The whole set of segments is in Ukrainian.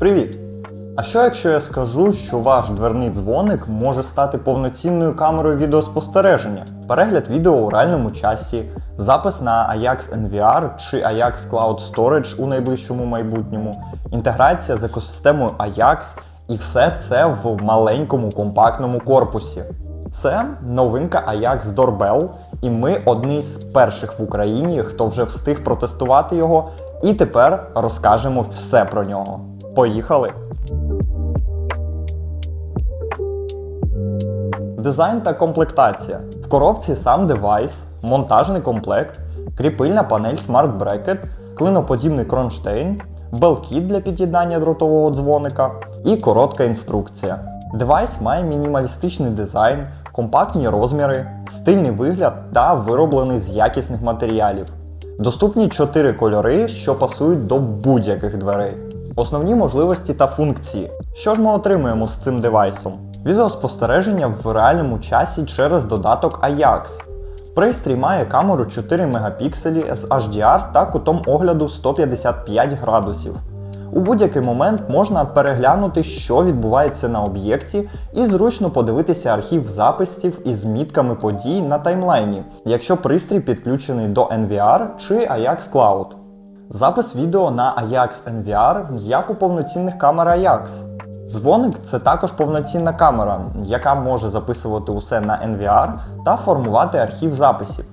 Привіт! А що якщо я скажу, що ваш дверний дзвоник може стати повноцінною камерою відеоспостереження? Перегляд відео у реальному часі, запис на Ajax NVR чи Ajax Cloud Storage у найближчому майбутньому, інтеграція з екосистемою Ajax і все це в маленькому компактному корпусі. Це новинка Ajax Doorbell, і ми одні з перших в Україні, хто вже встиг протестувати його, і тепер розкажемо все про нього. Поїхали! Дизайн та комплектація. В коробці сам девайс, монтажний комплект, кріпильна панель Smart Bracket, клиноподібний кронштейн, белкіт для під'єднання дротового дзвоника і коротка інструкція. Девайс має мінімалістичний дизайн, компактні розміри, стильний вигляд та вироблений з якісних матеріалів. Доступні 4 кольори, що пасують до будь-яких дверей. Основні можливості та функції. Що ж ми отримуємо з цим девайсом? Відеоспостереження в реальному часі через додаток Ajax. Пристрій має камеру 4 мегапікселі з HDR та кутом огляду 155 градусів. У будь-який момент можна переглянути, що відбувається на об'єкті, і зручно подивитися архів записів із мітками подій на таймлайні, якщо пристрій підключений до NVR чи Ajax Cloud. Запис відео на Ajax NVR як у повноцінних камер Ajax. Дзвоник це також повноцінна камера, яка може записувати усе на NVR та формувати архів записів.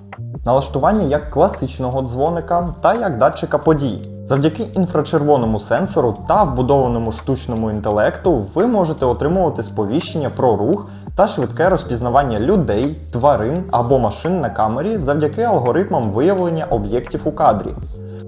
Налаштування як класичного дзвоника та як датчика подій. Завдяки інфрачервоному сенсору та вбудованому штучному інтелекту ви можете отримувати сповіщення про рух та швидке розпізнавання людей, тварин або машин на камері завдяки алгоритмам виявлення об'єктів у кадрі.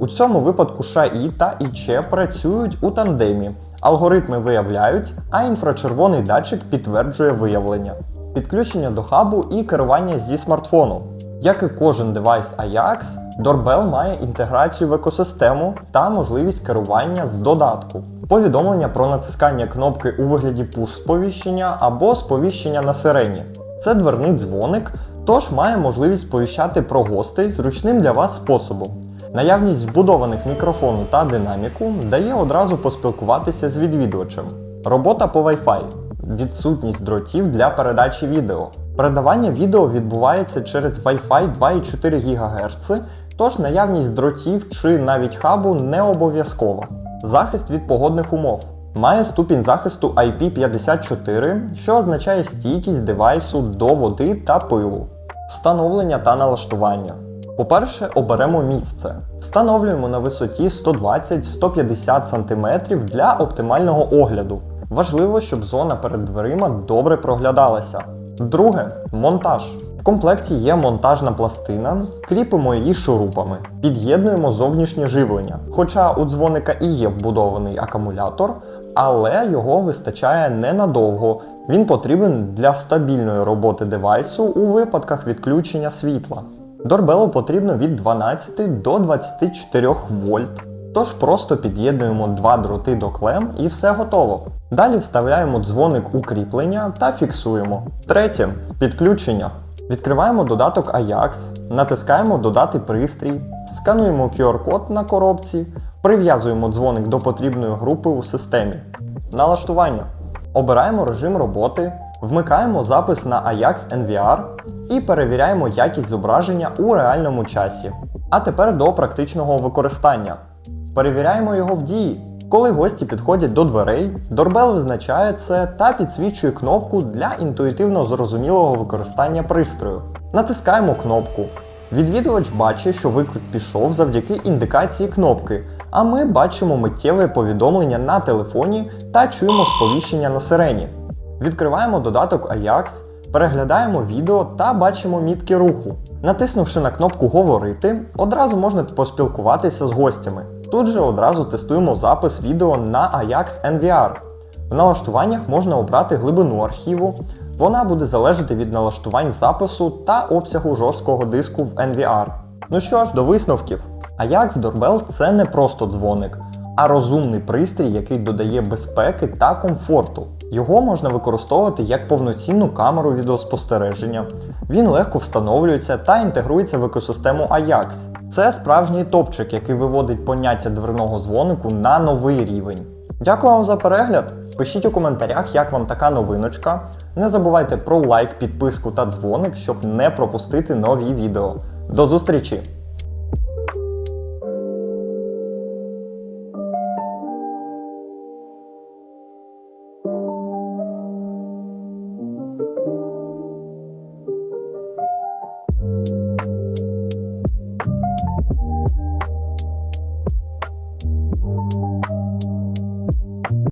У цьому випадку ШАІ та ІЧ працюють у тандемі. Алгоритми виявляють, а інфрачервоний датчик підтверджує виявлення. Підключення до хабу і керування зі смартфону. Як і кожен девайс Ajax, Doorbell має інтеграцію в екосистему та можливість керування з додатку. Повідомлення про натискання кнопки у вигляді пуш-сповіщення або сповіщення на сирені. Це дверний дзвоник, тож має можливість сповіщати про гостей зручним для вас способом. Наявність вбудованих мікрофону та динаміку дає одразу поспілкуватися з відвідувачем. Робота по Wi-Fi. Відсутність дротів для передачі відео. Передавання відео відбувається через Wi-Fi 2,4 ГГц, тож наявність дротів чи навіть хабу не обов'язкова. Захист від погодних умов. Має ступінь захисту IP54, що означає стійкість девайсу до води та пилу. Встановлення та налаштування. По-перше, оберемо місце. Встановлюємо на висоті 120-150 см для оптимального огляду. Важливо, щоб зона перед дверима добре проглядалася. Друге монтаж. В комплекті є монтажна пластина, кріпимо її шурупами, під'єднуємо зовнішнє живлення. Хоча у дзвоника і є вбудований акумулятор, але його вистачає ненадовго. Він потрібен для стабільної роботи девайсу у випадках відключення світла. Дорбелу потрібно від 12 до 24 вольт. Тож просто під'єднуємо два дроти до клем і все готово. Далі вставляємо дзвоник у кріплення та фіксуємо. Третє підключення. Відкриваємо додаток Ajax, натискаємо Додати пристрій, скануємо QR-код на коробці, прив'язуємо дзвоник до потрібної групи у системі. Налаштування. Обираємо режим роботи, вмикаємо запис на Ajax NVR і перевіряємо якість зображення у реальному часі. А тепер до практичного використання. Перевіряємо його в дії. Коли гості підходять до дверей, Дорбел визначає це та підсвічує кнопку для інтуїтивно зрозумілого використання пристрою. Натискаємо кнопку. Відвідувач бачить, що виклик пішов завдяки індикації кнопки, а ми бачимо миттєве повідомлення на телефоні та чуємо сповіщення на сирені. Відкриваємо додаток Ajax, переглядаємо відео та бачимо мітки руху. Натиснувши на кнопку Говорити, одразу можна поспілкуватися з гостями. Тут же одразу тестуємо запис відео на Ajax NVR. В налаштуваннях можна обрати глибину архіву. Вона буде залежати від налаштувань запису та обсягу жорсткого диску в NVR. Ну що ж, до висновків. Ajax Doorbell – це не просто дзвоник, а розумний пристрій, який додає безпеки та комфорту. Його можна використовувати як повноцінну камеру відеоспостереження. Він легко встановлюється та інтегрується в екосистему Ajax. Це справжній топчик, який виводить поняття дверного дзвонику на новий рівень. Дякую вам за перегляд. Пишіть у коментарях, як вам така новиночка. Не забувайте про лайк, підписку та дзвоник, щоб не пропустити нові відео. До зустрічі!